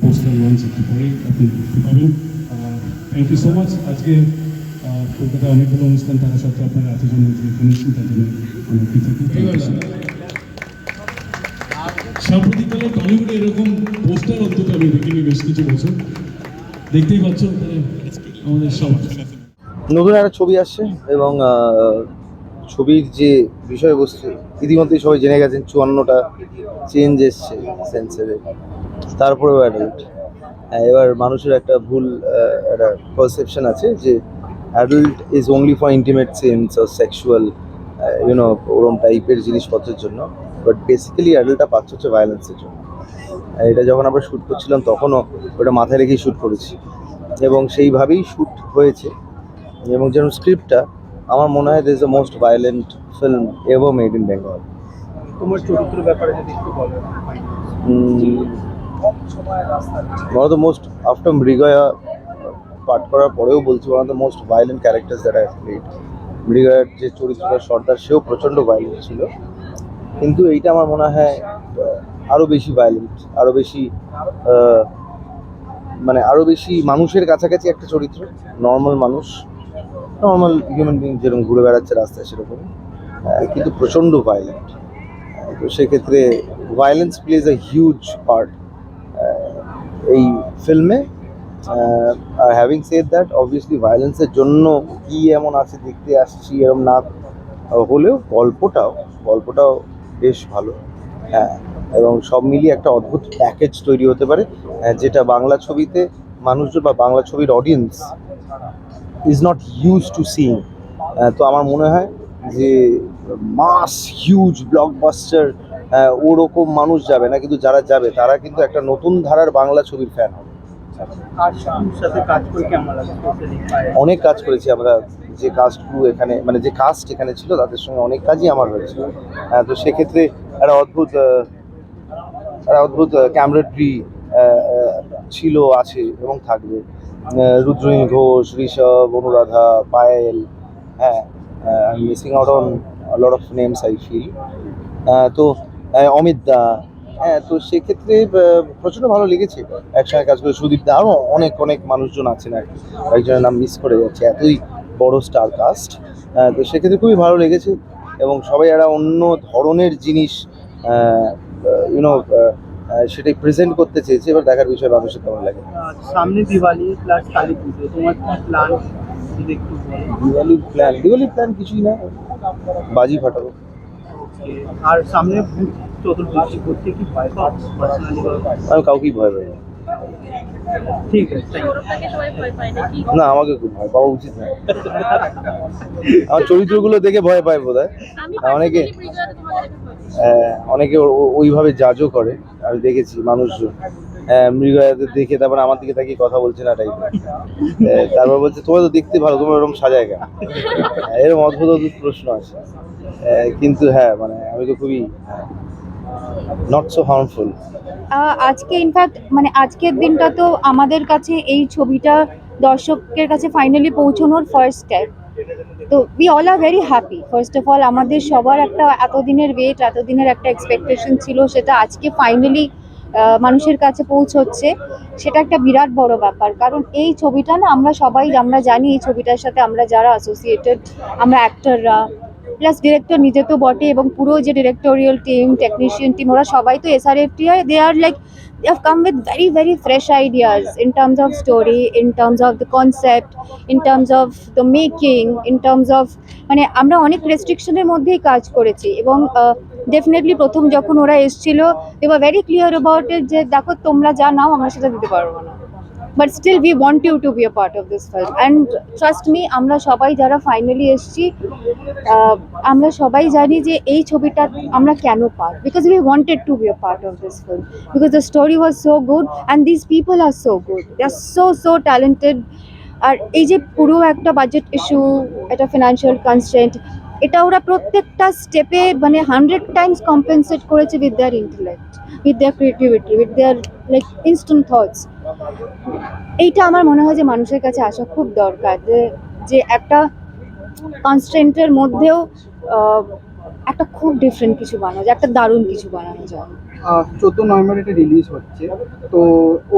Poster launch একটু পরেই আপনি দেখতে পাবেন থ্যাংক ইউ সো মাচ আজকে আহ, কলকাতায় অনেকগুলো অনুষ্ঠান থাকা সত্ত্বেও আপনারা এতজন মন্ত্রী এখানে এসেছেন তার জন্য অনেক কৃতজ্ঞ Thank you so much. সাম্প্রতিককালে টলিউডে এরকম পোস্টার অন্তত আমি দেখিনি বেশ কিছু বছর দেখতেই পাচ্ছ আমাদের নতুন একটা ছবি আসছে এবং ছবির যে বিষয়বস্তু ইতিমধ্যেই সবাই জেনে গেছেন চুয়ান্নটা চেঞ্জ এসছে সেন্সারে তারপরেও অ্যাডাল্ট এবার মানুষের একটা ভুল একটা পারসেপশন আছে যে adult is only for intimate scenes or sexual you know ওরম টাইপের জিনিসপত্রের জন্য। বাট বেসিক্যালি অ্যাডাল্টটা পাচ্ছে হচ্ছে ভায়োলেন্সের জন্য। এটা যখন আমরা শ্যুট করছিলাম তখনও ওটা মাথায় রেখেই শ্যুট করেছি। এবং সেইভাবেই শ্যুট হয়েছে। এবং যেরকম স্ক্রিপ্টটা আমার মনে হয় this the most violent film ever made in Bengal তোমার চরিত্র ব্যাপারে যদি একটু বলো one of the most after Mrigaya পাঠ করার পরেও বলছি one of the most violent characters that I played মৃগয়ার যে চরিত্রটা সর্দার সেও প্রচণ্ড ভায়োলেন্ট ছিল। কিন্তু এইটা আমার মনে হয় আরও বেশি ভায়োলেন্ট আরও বেশি মানে আরও বেশি মানুষের কাছাকাছি একটা চরিত্র নর্মাল মানুষ নর্মাল হিউম্যান বিং যেরকম ঘুরে বেড়াচ্ছে রাস্তায় সেরকম কিন্তু প্রচণ্ড ভায়োলেন্ট তো সেক্ষেত্রে violence plays a huge part এই ফিল্মে আর হ্যাভিং সেড দ্যাট অবভিয়াসলি ভায়োলেন্সের জন্য কি এমন আছে, দেখতে আসছি এরকম না হলেও গল্পটাও গল্পটাও বেশ ভালো। হ্যাঁ এবং সব মিলিয়ে একটা অদ্ভুত প্যাকেজ তৈরি হতে পারে যেটা বাংলা ছবিতে মানুষজন বা বাংলা ছবির audience is not use to seeing তো আমার মনে হয় যে মাস হিউজ ব্লকবাস্টার ওরকম মানুষ যাবে না কিন্তু যারা যাবে তারা কিন্তু একটা নতুন ধারার বাংলা ছবির ফ্যান হবে. অনেক কাজ করেছি আমরা যে কাস্ট এখানে মানে যে কাস্ট এখানে ছিল তাদের সঙ্গে অনেক কাজই আমার হয়েছে। তো সেক্ষেত্রে একটা অদ্ভুত একটা অদ্ভুত ক্যামরেড্রি ছিল আছে এবং থাকবে। আহ, ঘোষ ঋষভ অনুরাধা পায়েল হ্যাঁ missing out on lot of names I feel তো অমিত দা। হ্যাঁ তো সেক্ষেত্রে প্রচণ্ড ভালো লেগেছে। একসঙ্গে কাজ করে সুদীপ দা আরও অনেক অনেক মানুষজন আছেন আর কি। একজনের নাম মিস করে যাচ্ছে এতই বড় স্টার কাস্ট তো সেক্ষেত্রে খুবই ভালো লেগেছে এবং সবাই একটা অন্য ধরনের জিনিস ইউনো সেটাই প্রেজেন্ট করতে চেয়েছে। এবার দেখার বিষয় মানুষের কেমন লাগে। আহ, সামনে দিওয়ালি প্লাস কালী পুজো তোমার কি প্ল্যান যদি দিওয়ালির প্ল্যান দিওয়ালির প্ল্যান কিছুই না। বাজি ফাটাবো। আর সামনে চতুর্দশী করতে কি ভয় পাও পার্সোনালি আমি কাউকেই ভয় পাই না। ঠিক আছে না আমাকে খুব ভয় পাওয়া উচিত না। আমার চরিত্রগুলো দেখে ভয় পায় বোধ হয় অনেকে। আহ, অনেকে ওইভাবে জাজও করে। আমি দেখেছি মানুষজন। আহ, মৃগয়াদের দেখে তারপর আমার দিকে তাকিয়ে কথা বলছে না টাইপের তারপর বলছে তোমার তো দেখতে ভালো তোমার এরকম সাজায় কেন? এরকম অদ্ভুত অদ্ভুত প্রশ্ন আছে। কিন্তু হ্যাঁ মানে আমি তো খুবই নট সো হার্মফুল আজকে ইনফ্যাক্ট মানে আজকের দিনটা তো আমাদের কাছে এই ছবিটা দর্শকের কাছে ফাইনালি পৌঁছানোর ফার্স্ট স্টেপ তো we all are very happy first of all আমাদের সবার একটা এতদিনের ওয়েট এতদিনের একটা এক্সপেকটেশন ছিল, সেটা আজকে ফাইনালি মানুষের কাছে পৌঁছচ্ছে। সেটা একটা বিরাট বড় ব্যাপার। কারণ এই ছবিটা না, আমরা সবাই, আমরা জানি এই ছবিটার সাথে আমরা যারা অ্যাসোসিয়েটেড আমরা অ্যাক্টররা প্লাস ডিরেক্টর নিজে তো বটে এবং পুরো যে ডিরেক্টোরিয়াল টিম টেকনিশিয়ান টিম ওরা সবাই তো এসআরএফটি হয়। They are like they have come with very very fresh ideas in terms of story, in terms of the concept, in terms of the making, in terms of মানে আমরা অনেক রেস্ট্রিকশনের মধ্যেই কাজ করেছি এবং ডেফিনেটলি প্রথম যখন ওরা এসেছিল they were very clear about যে, দেখো, তোমরা যা নাও, আমরা সেটা দিতে পারব না। But still we want you to be a part of this film and trust me আমরা সবাই যারা ফাইনালি এসেছি আমরা সবাই জানি যে এই ছবিটা আমরা কেন part because we wanted to be a part of this film because the story was so good and this people are so good they are so so talented আর এই যে পুরো একটা বাজেট ইস্যু একটা ফিনান্সিয়াল কনস্ট্রেন্ট এটা ওরা প্রত্যেকটা স্টেপে মানে হান্ড্রেড টাইমস কম্পেনসেট করেছে with their intellect with their creativity with their like instant thoughts এইটা আমার মনে হয় যে মানুষের কাছে আসা খুব দরকার যে যে একটা কনস্ট্রেন্টের মধ্যেও একটা খুব ডিফারেন্ট কিছু বানানো যায় একটা দারুণ কিছু বানানো যায়। চোদ্দ নভেম্বর এটা রিলিজ হচ্ছে। তো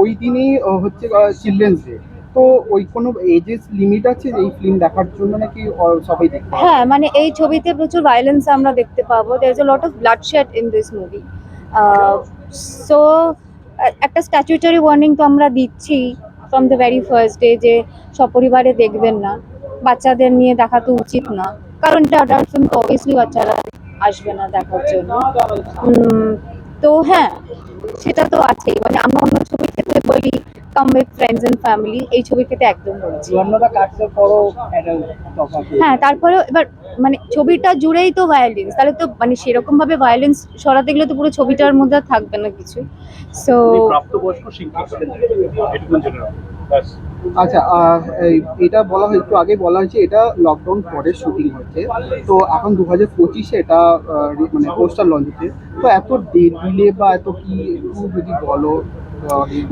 ওই দিনই হচ্ছে চিলড্রেন্স ডে তো ওই কোনো এজেস লিমিট আছে এই ফিল্ম দেখার জন্য নাকি সবাই দেখতে? হ্যাঁ মানে এই ছবিতে প্রচুর ভায়োলেন্স আমরা দেখতে পাবো। There is a lot of blood shed in this movie so একটা স্ট্যাচুটারি ওয়ার্নিং তো আমরা দিচ্ছি from the very first day যে সপরিবারে দেখবেন না। বাচ্চাদের নিয়ে দেখা তো উচিত না। কারণ এটা অ্যাডাল্ট ফিল্ম তো অবভিয়াসলি বাচ্চারা আসবে না দেখার জন্য। তো হ্যাঁ সেটা তো আছেই। মানে আমরা অন্য ছবির বলি come with friends and family এই ছবির ক্ষেত্রে একদম বলছি হ্যাঁ তারপরেও এবার মানে ছবিটা জুড়েই তো ভায়োলেন্স তাহলে তো মানে সেরকম ভাবে ভায়োলেন্স সরাতে গেলে তো পুরো ছবিটার মধ্যে আর থাকবে না কিছু। সো। আচ্ছা আহ, এই- এটা বলা হয় একটু আগে বলা হয়েছে এটা লকডাউন পরে শুটিং হচ্ছে। তো এখন দু হাজার পঁচিশে এটা মানে পোস্টার লঞ্চ হচ্ছে। তো এত ডিলে বা এত কি একটু যদি বলো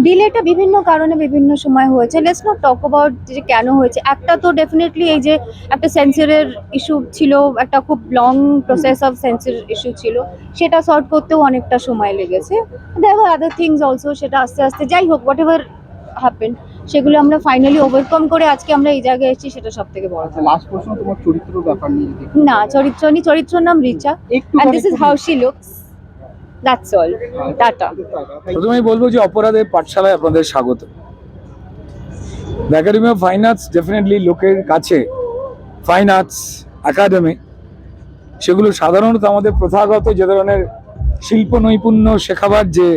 ডিলেটা বিভিন্ন কারণে বিভিন্ন সময় হয়েছে। লেটস নট টক অ্যাবাউট যে কেন হয়েছে। একটা তো ডেফিনেটলি এই যে একটা সেন্সরের ইস্যু ছিল একটা খুব long process of censor issue ছিল সেটা সর্ট করতেও অনেকটা সময় লেগেছে। দেখ আদার থিংস অলসো সেটা আস্তে আস্তে যাই হোক হোয়াট এভার হ্যাপেন সেগুলো আমরা ফাইনালি ওভারকাম করে আজকে আমরা এই জায়গায় এসেছি সেটা সব থেকে বড় আচ্ছা লাস্ট প্রশ্ন তোমার চরিত্র ব্যাপার নিয়ে না চরিত্র নি চরিত্র নাম রিচা। একটু and this is how she that's all. টাটা প্রথমেই বলব যে অপরাধের পাঠশালায় আপনাদের স্বাগত। The of fine arts definitely লোকের কাছে ফাইন আর্টস একাডেমি সেগুলো সাধারণত আমাদের প্রথাগত যে ধরনের শিল্প নৈপুণ্য শেখাবার যে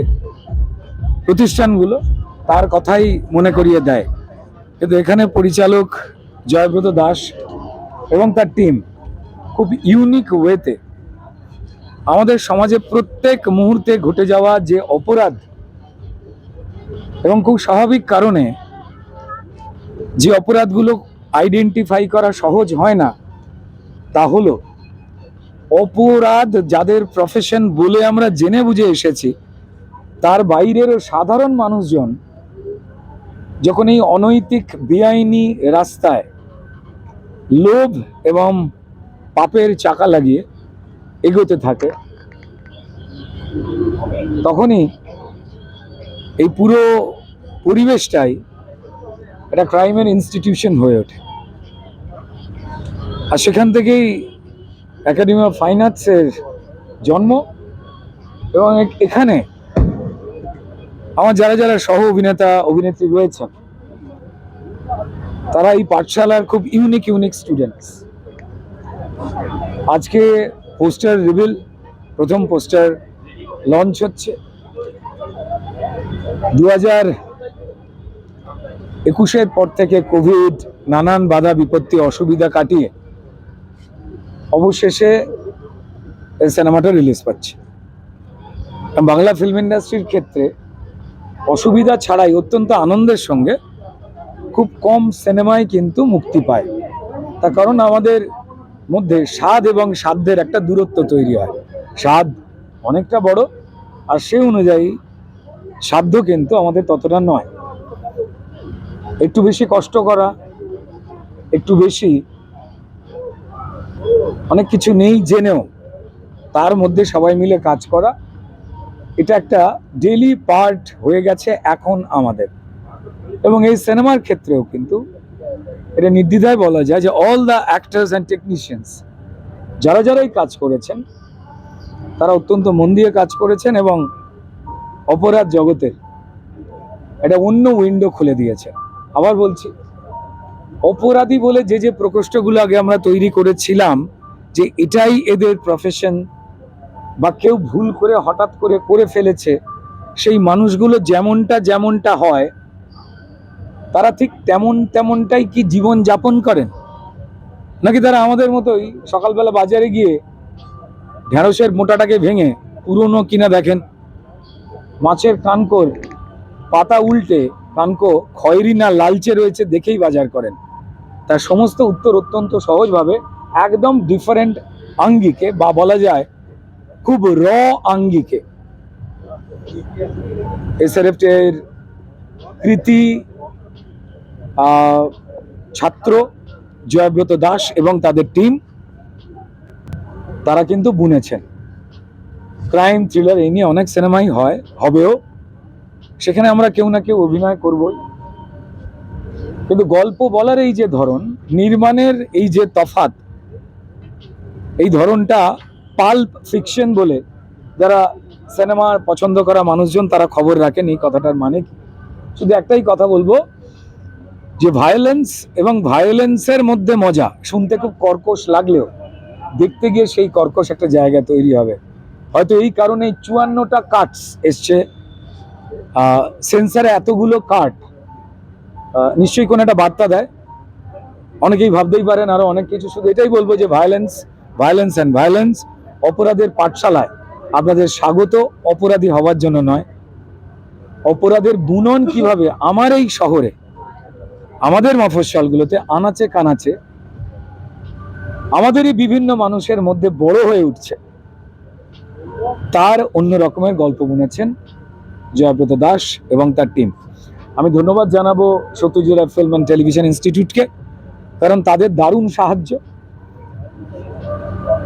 প্রতিষ্ঠানগুলো, তার কথাই মনে করিয়ে দেয়। কিন্তু এখানে পরিচালক জয়ব্রত দাস এবং তার টিম খুব ইউনিক ওয়েতে আমাদের সমাজে প্রত্যেক মুহূর্তে ঘটে যাওয়া যে অপরাধ এবং খুব স্বাভাবিক কারণে যে অপরাধগুলো আইডেন্টিফাই করা সহজ হয় না, তা হলো অপরাধ যাদের প্রফেশন বলে আমরা জেনে বুঝে এসেছি, তার বাইরেরও সাধারণ মানুষজন যখন এই অনৈতিক, বেআইনি রাস্তায় লোভ এবং পাপের চাকা লাগিয়ে এগোতে থাকে। তখনই এই পুরো পরিবেশটাই একটা ক্রাইমের ইনস্টিটিউশন হয়ে ওঠে। আর সেখান থেকেই একাডেমি অফ ফাইন আর্টসের জন্ম এবং এখানে আমার যারা যারা সহ অভিনেতা, অভিনেত্রী রয়েছেন, তারা এই পাঠশালার খুব ইউনিক ইউনিক স্টুডেন্টস আজকে পোস্টার রিভিল, প্রথম পোস্টার লঞ্চ হচ্ছে। দু হাজার একুশের পর থেকে কোভিড, নানান বাধা, বিপত্তি, অসুবিধা কাটিয়ে অবশেষে এই সিনেমাটা রিলিজ পাচ্ছে। বাংলা ফিল্ম ইন্ডাস্ট্রির ক্ষেত্রে অসুবিধা ছাড়াই অত্যন্ত আনন্দের সঙ্গে খুব কম সিনেমায় কিন্তু মুক্তি পায়। তার কারণ আমাদের মধ্যে স্বাদ এবং সাধ্যের একটা দূরত্ব তৈরি হয়। স্বাদ অনেকটা বড়, আর সেই অনুযায়ী সাধ্য কিন্তু আমাদের ততটা নয়। একটু বেশি কষ্ট করা, একটু বেশি অনেক কিছু নেই জেনেও তার মধ্যে সবাই মিলে কাজ করা, এটা একটা ডেলি পার্ট হয়ে গেছে এখন আমাদের। এবং এই সিনেমার ক্ষেত্রেও কিন্তু এটা নির্দ্বিধায় বলা যায় যে all the actors and technicians যারা যারাই কাজ করেছেন, তারা অত্যন্ত মন দিয়ে কাজ করেছেন এবং অপরাধ জগতের একটা অন্য উইন্ডো খুলে দিয়েছে আবার বলছি, অপরাধী বলে যে যে প্রকোষ্ঠগুলো আগে আমরা তৈরি করেছিলাম, যে এটাই এদের প্রফেশন বা কেউ ভুল করে হঠাৎ করে করে ফেলেছে, সেই মানুষগুলো যেমনটা যেমনটা হয় তারা ঠিক তেমন তেমনটাই কি জীবন যাপন করেন? নাকি তারা আমাদের মতোই সকালবেলা বাজারে গিয়ে ঢেঁড়সের মোটাটাকে ভেঙে পুরনো কিনা দেখেন? মাছের কানকোর, পাতা উল্টে, কানকো, খয়েরি না লালচে রয়েছে দেখেই বাজার করেন। তার সমস্ত উত্তর অত্যন্ত সহজভাবে একদম ডিফারেন্ট আঙ্গিকে বা বলা যায় খুব র আঙ্গিকে। এসআরএফ এর কৃতি ছাত্র জয়ব্রত দাস এবং তাদের টিম তারা কিন্তু বুনেছেন। ক্রাইম থ্রিলার এই নিয়ে অনেক সিনেমাই হয়, হবেও। সেখানে আমরা কেউ না কেউ অভিনয় করবই। কিন্তু গল্প বলার এই যে ধরন, নির্মাণের এই যে তফাত এই ধরনটা পাল্প ফিকশন বলে যারা সিনেমার পছন্দ করা মানুষজন তারা খবর রাখেন, এই কথাটার মানে কি? শুধু একটাই কথা বলব যে ভায়োলেন্স এবং ভায়োলেন্সের মধ্যে মজা, শুনতে খুব কর্কশ লাগলেও দেখতে গিয়ে সেই কর্কশ একটা জায়গা তৈরি হবে। হয়তো এই কারণে চুয়ান্নটা কাটস এসছে। সেন্সারে এতগুলো কাট নিশ্চয়ই কোনো একটা বার্তা দেয়। অনেকেই ভাবতেই পারেন আরও অনেক কিছু। শুধু এটাই বলব যে ভায়োলেন্স ভায়োলেন্স অ্যান্ড ভায়োলেন্স অপরাধের পাঠশালায় আপনাদের স্বাগত। অপরাধী হওয়ার জন্য নয়। অপরাধের বুনন কীভাবে? আমার এই শহরে আমাদের মফস্বলগুলোতে আনাচে কানাচে আমাদেরই বিভিন্ন মানুষের মধ্যে বড় হয়ে উঠছে। তার অন্য রকমের গল্প বুনেছেন জয়ব্রত দাস এবং তার টিম আমি ধন্যবাদ জানাব সত্যজিরা ফিল্ম অ্যান্ড টেলিভিশন ইনস্টিটিউটকে, কারণ তাদের দারুণ সাহায্য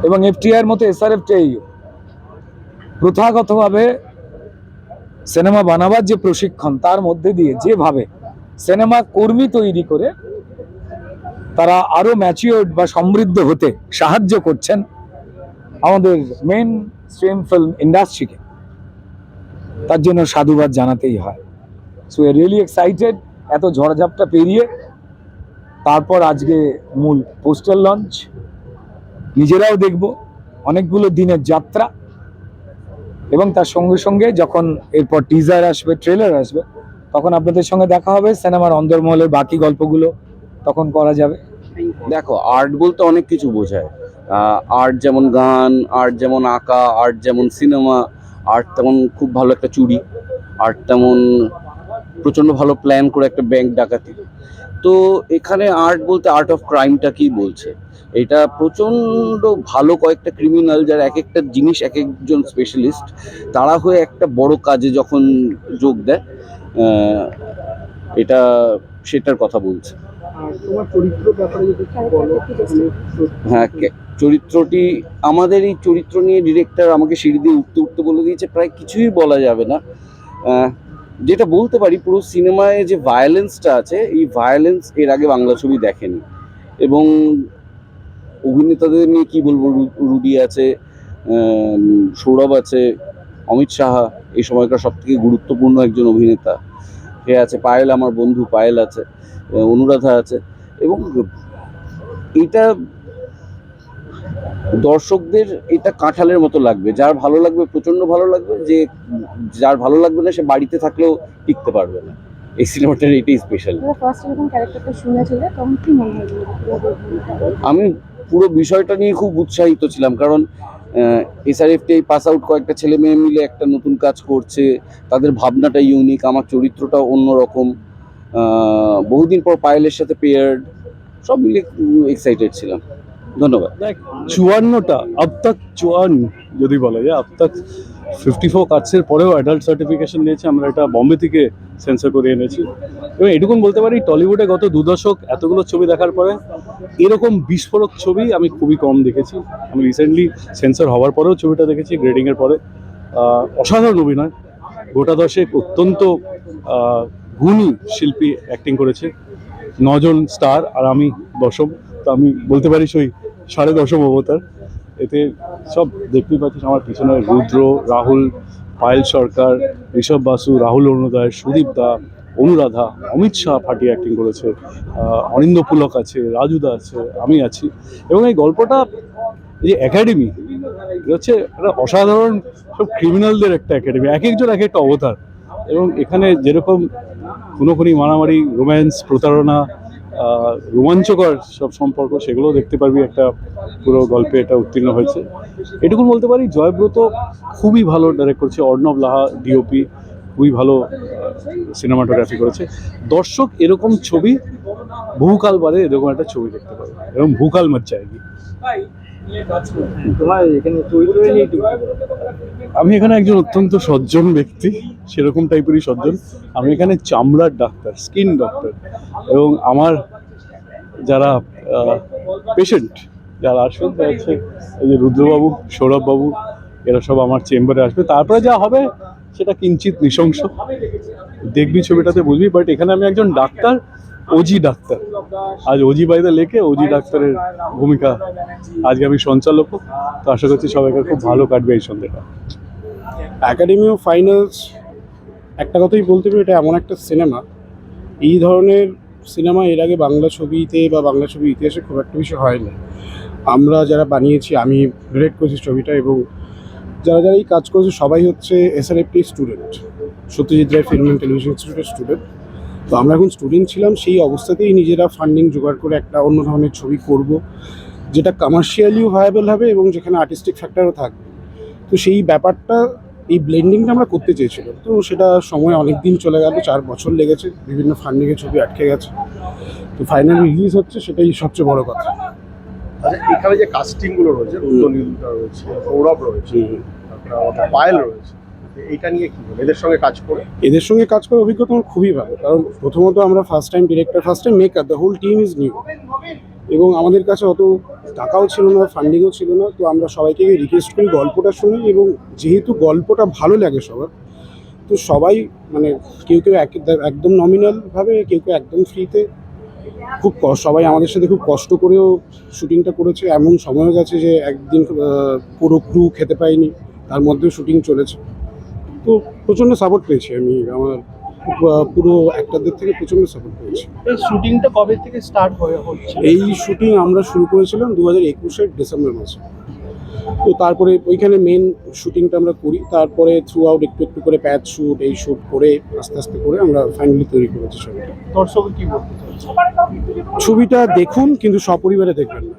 এবং এফটিআর মতো এসআরএফ টেইও প্রথাগতভাবে সিনেমা বানাবার যে প্রশিক্ষণ, তার মধ্যে দিয়ে যেভাবে সিনেমা কর্মী তৈরি করে তারা আরও ম্যাচিওর্ড বা সমৃদ্ধ হতে সাহায্য করছেন আমাদের মেন স্ট্রিম ফিল্ম ইন্ডাস্ট্রিকে তার জন্য সাধুবাদ জানাতেই হয়। সো এ রিয়েলি এক্সাইটেড এত ঝড়ঝাপটা পেরিয়ে তারপর আজকে মূল পোস্টার লঞ্চ নিজেরাও দেখব অনেকগুলো দিনের যাত্রা। এবং তার সঙ্গে সঙ্গে যখন এরপর টিজার আসবে ট্রেলার আসবে তখন আপনাদের সঙ্গে দেখা হবে, সিনেমার অন্দরমহলের বাকি গল্পগুলো তখন করা যাবে। দেখো আর্ট বলতে অনেক কিছু বোঝায়। আর্ট যেমন গান আর্ট যেমন আঁকা আর্ট যেমন সিনেমা আর্ট তেমন খুব ভালো একটা চুরি আর্ট তেমন প্রচণ্ড ভালো প্ল্যান করে একটা ব্যাংক ডাকাতি। তো এখানে আর্ট বলতে আর্ট অফ ক্রাইমটা কি বলছে? এটা প্রচণ্ড ভালো কয়েকটা ক্রিমিনাল যারা এক একটা জিনিস এক একজন স্পেশালিস্ট তারা হয়ে একটা বড় কাজে যখন যোগ দেয় এটা সেটার কথা বলছে। মানে হ্যাঁ চরিত্রটি আমাদের এই চরিত্র নিয়ে ডিরেক্টর আমাকে সিঁড়ি দিয়ে উঠতে উঠতে বলে দিয়েছে প্রায় কিছুই বলা যাবে না। যেটা বলতে পারি পুরো সিনেমায় যে ভায়োলেন্সটা আছে এই ভায়োলেন্স এর আগে বাংলা ছবি দেখেনি। এবং অভিনেতাদের নিয়ে কি বলব রু- রুডি আছে সৌরভ আছে অমিত সাহা এই সময়কার সব থেকে গুরুত্বপূর্ণ একজন অভিনেতা। সে আছে পায়েল আমার বন্ধু পায়েল আছে অনুরাধা আছে এবং এটা দর্শকদের এটা কাঁঠালের মতো লাগবে। যার ভালো লাগবে প্রচণ্ড ভালো লাগবে যে যার ভালো লাগবে না সে বাড়িতে থাকলেও টিকতে পারবে না। এই সিনেমাটার এটাই স্পেশাল আমি পুরো বিষয়টা নিয়ে খুব উৎসাহিত ছিলাম কারণ এসআরএফটি পাস আউট কয়েকটা ছেলে মেয়ে মিলে একটা নতুন কাজ করছে। তাদের ভাবনাটা ইউনিক আমার চরিত্রটা অন্যরকম। বহুদিন পর পায়েলের সাথে পেয়ার্ড সব মিলে এক্সাইটেড ছিলাম। ধন্যবাদ। চুয়ান্নটা আপ তাক চুয়ান্ন যদি বলা যায় আফতাক তক ফিফটি ফোর কাটসের পরেও অ্যাডাল্ট সার্টিফিকেশন নিয়েছে। আমরা এটা বম্বে থেকে সেন্সার করে এনেছি। এবং এটুকুন বলতে পারি, টলিউডে গত দু দশক এতগুলো ছবি দেখার পরে এরকম বিস্ফোরক ছবি আমি খুবই কম দেখেছি। আমি রিসেন্টলি সেন্সর হওয়ার পরেও ছবিটা দেখেছি গ্রেডিংয়ের পরে। অসাধারণ অভিনয়। গোটা দশেক অত্যন্ত গুণী শিল্পী অ্যাক্টিং করেছে। নজন স্টার আর আমি দশম। তো আমি বলতে পারি সেই সাড়ে দশম অবতার। এতে সব দেখতেই পাচ্ছিস আমার পিছনে রুদ্র রাহুল পায়েল সরকার ঋষভ বাসু রাহুল অরুণোদয় সুদীপ দা অনুরাধা অমিত শাহ ফাটিয়ে অ্যাক্টিং করেছে আহ, অরিন্দ পুলক আছে রাজুদা আছে আমি আছি। এবং এই গল্পটা এই যে একাডেমি হচ্ছে একটা অসাধারণ সব ক্রিমিনালদের একটা একাডেমি এক একজন এক একটা অবতার। এবং এখানে যেরকম খুনোখুনি মারামারি রোম্যান্স প্রতারণা রোমাঞ্চকর সব সম্পর্ক সেগুলো দেখতে পারবি একটা পুরো গল্পে এটা উত্তীর্ণ হয়েছে। এটুকুন বলতে পারি, জয়ব্রত খুবই ভালো ডাইরেক্ট করছে, অর্ণব লাহা ডিওপি খুবই ভালো সিনেমাটোগ্রাফি করেছে। দর্শক এরকম ছবি, বহুকাল বাদে এরকম একটা ছবি দেখতে পাবে, এবং ভূকাল মত আমি এখানে একজন অত্যন্ত সজ্জন ব্যক্তি, সেরকম টাইপেরই সজ্জন। আমি এখানে চামড়ার ডাক্তার স্কিন ডক্টর এবং আমার যারা পেশেন্ট যারা আসবেন তারা হচ্ছে এই যে রুদ্রবাবু, সৌরভবাবু, এরা সব আমার চেম্বারে আসবে। তারপরে যা হবে, সেটা কিঞ্চিত নৃশংস। দেখবি ছবিটাতে, বুঝবি। বাট এখানে আমি একজন ডাক্তার ওজি ডাক্তার। আজ ওজি বাইদা লেখে ওজি ডাক্তারের ভূমিকা আজকে আমি সঞ্চালক। তো আশা করছি সবাইকার খুব ভালো কাটবে এই সন্ধ্যেটা। একাডেমি অফ ফাইনালস একটা কথাই বলতে পারি, এটা এমন একটা সিনেমা এই ধরনের সিনেমা এর আগে বাংলা ছবিতে বা বাংলা ছবির ইতিহাসে খুব একটা বেশি না আমরা যারা বানিয়েছি, আমি ডিরেক্ট করেছি ছবিটা এবং যারা যারা এই কাজ করেছে, সবাই হচ্ছে S R SRFTI student Satyajit Ray film and television ইনস্টিটিউটের স্টুডেন্ট তো আমরা এখন স্টুডেন্ট ছিলাম সেই অবস্থাতেই নিজেরা ফান্ডিং জোগাড় করে একটা অন্য ধরনের ছবি করব যেটা কমার্শিয়ালিও ভায়াবল হবে এবং যেখানে আর্টিস্টিক ফ্যাক্টরও থাকবে। তো সেই ব্যাপারটা এই ব্লেন্ডিংটা আমরা করতে চেয়েছিলাম। তো সেটা সময় অনেক দিন চলে গেল চার বছর লেগেছে বিভিন্ন ফান্ডিংয়ে ছবি আটকে গেছে। তো ফাইনাল রিলিজ হচ্ছে সেটাই সবচেয়ে বড় কথা। আচ্ছা এখানে যে কাস্টিংগুলো রয়েছে রয়েছে সৌরভ রয়েছে পায়েল রয়েছে এইটা নিয়ে কি এদের সঙ্গে কাজ করে? এদের সঙ্গে কাজ করার অভিজ্ঞতা আমার খুবই ভালো। কারণ প্রথমত আমরা first time director first time maker the whole team is new এবং আমাদের কাছে অত টাকাও ছিল না ফান্ডিংও ছিল না, তো আমরা সবাইকে রিকোয়েস্ট করি গল্পটা শুনি এবং যেহেতু গল্পটা ভালো লাগে সবার, তো সবাই মানে কেউ কেউ এক- একদম নমিনালভাবে কেউ কেউ একদম ফ্রিতে খুব সবাই আমাদের সাথে খুব কষ্ট করেও শুটিংটা করেছে। এমন সময় গেছে যে একদিন পুরো ক্রু খেতে পাইনি তার মধ্যেও শুটিং চলেছে। তো প্রচণ্ড সাপোর্ট পেয়েছি আমি। আমার পুরো একটাদের থেকে প্রচণ্ড সাপোর্ট পেয়েছি। শুটিংটা কবে থেকে স্টার্ট হয়ে হচ্ছে? এই শুটিং আমরা শুরু করেছিলাম দু হাজার একুশের ডিসেম্বর মাসে। তো তারপরে ওইখানে মেন শুটিংটা আমরা করি। তারপরে থ্রু আউট একটু একটু করে প্যাচ শ্যুট এই শ্যুট করে আস্তে আস্তে করে আমরা ফাইনালি তৈরি করেছি ছবিটা। দর্শক কি বলতে ছবিটা দেখুন কিন্তু সপরিবারে দেখবেন না।